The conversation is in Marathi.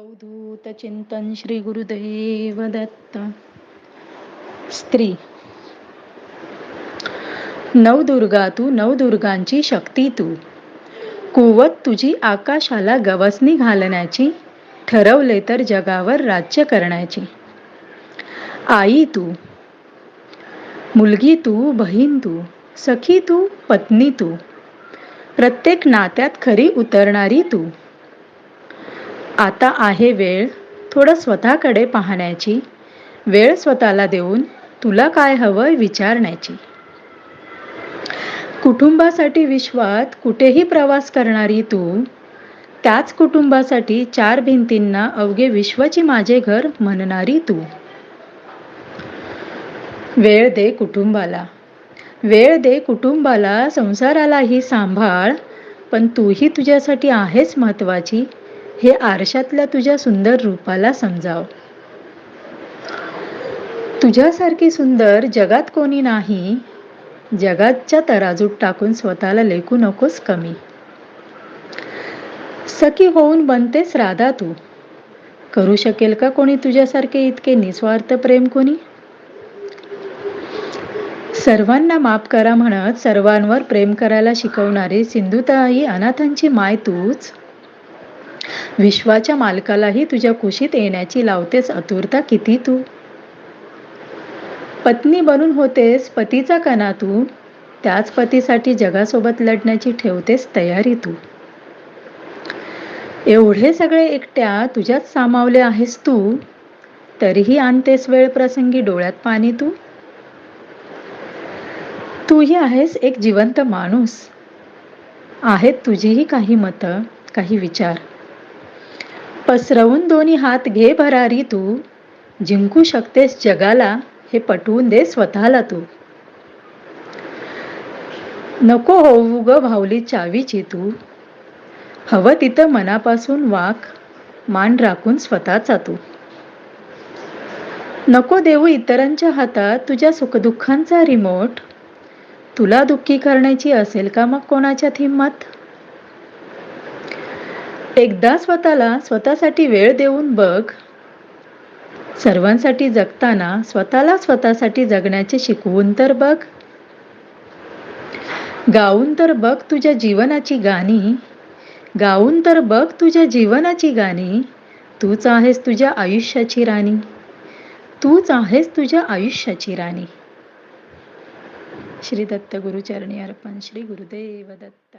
अवधूत चिंतन श्री गुरुदेव दत्त. स्त्री. नवदुर्गा तू नवदुर्गांची शक्ती तू. कुवत तुझी आकाशाला गवसणी घालण्याची ठरवले तर जगावर राज्य करण्याची. आई तू. मुलगी तू बहीण तू सखी तू पत्नी तू. प्रत्येक नात्यात खरी उतरणारी तू. आता आहे वेळ थोडं स्वतःकडे पाहण्याची. वेळ स्वतःला देऊन तुला काय हवंय विचारण्याची. कुटुंबासाठी विश्वात कुठेही प्रवास करणारी तू त्याच कुटुंबासाठी चार भिंतींना अवघे विश्वाची माझे घर म्हणणारी तू. वेळ दे कुटुंबाला. वेळ दे कुटुंबाला संसारालाही सांभाळ पण तूही तुझ्यासाठी आहेच महत्वाची हे आरशातल्या तुझ्या सुंदर रूपाला समजाव. तुझ्यासारखी सुंदर जगात कोणी नाही. जगाच्या तराजूत टाकून स्वतःला लेखू नकोस कमी. सखी होऊन बनतेस राधा तू. करू शकेल का कोणी तुझ्यासारखे इतके निस्वार्थ प्रेम कोणी? सर्वांना माफ करा म्हणत सर्वांवर प्रेम करायला शिकवणारी सिंधुताई अनाथांची माय तूच. विश्वाच्या मालकालाही तुझ्या कुशीत येण्याची लावतेस आतुरता किती तू? पत्नी बनून होतेस पतीचा कणा तू. त्याच पतीसाठी जगासोबत लढण्याची ठेवतेस तयारी तू. एवढे सगळे एकट्या तुझ्यात सामावले आहेस तू. तरीही आणतेस वेळ प्रसंगी डोळ्यात पाणी तू. तूही आहेस एक जिवंत माणूस. आहेत तुझीही काही मतं काही विचार. पसरवून दोन्ही हात घे भरारी तू. जिंकू शकतेस जगाला हे पटवून दे स्वतःला तू. नको होऊ ग भावली चावीची तू. हवं तिथं मनापासून वाक मान राखून स्वतःचा तू. नको देऊ इतरांच्या हातात तुझ्या सुखदुःखांचा रिमोट. तुला दुःखी करण्याची असेल का मग कोणाच्या हिंमत एकदा स्वतःला स्वतःसाठी वेळ देऊन बघ. सर्वांसाठी जगताना स्वतःला स्वतःसाठी जगण्याचे शिकवून तर बघ. गाऊन तर बघ तुझ्या जीवनाची गाणी. गाऊन तर बघ तुझ्या जीवनाची गाणी. तूच आहेस तुझ्या आयुष्याची राणी. तूच आहेस तुझ्या आयुष्याची राणी. श्री दत्त गुरुचरणी अर्पण श्री गुरुदेव दत्त.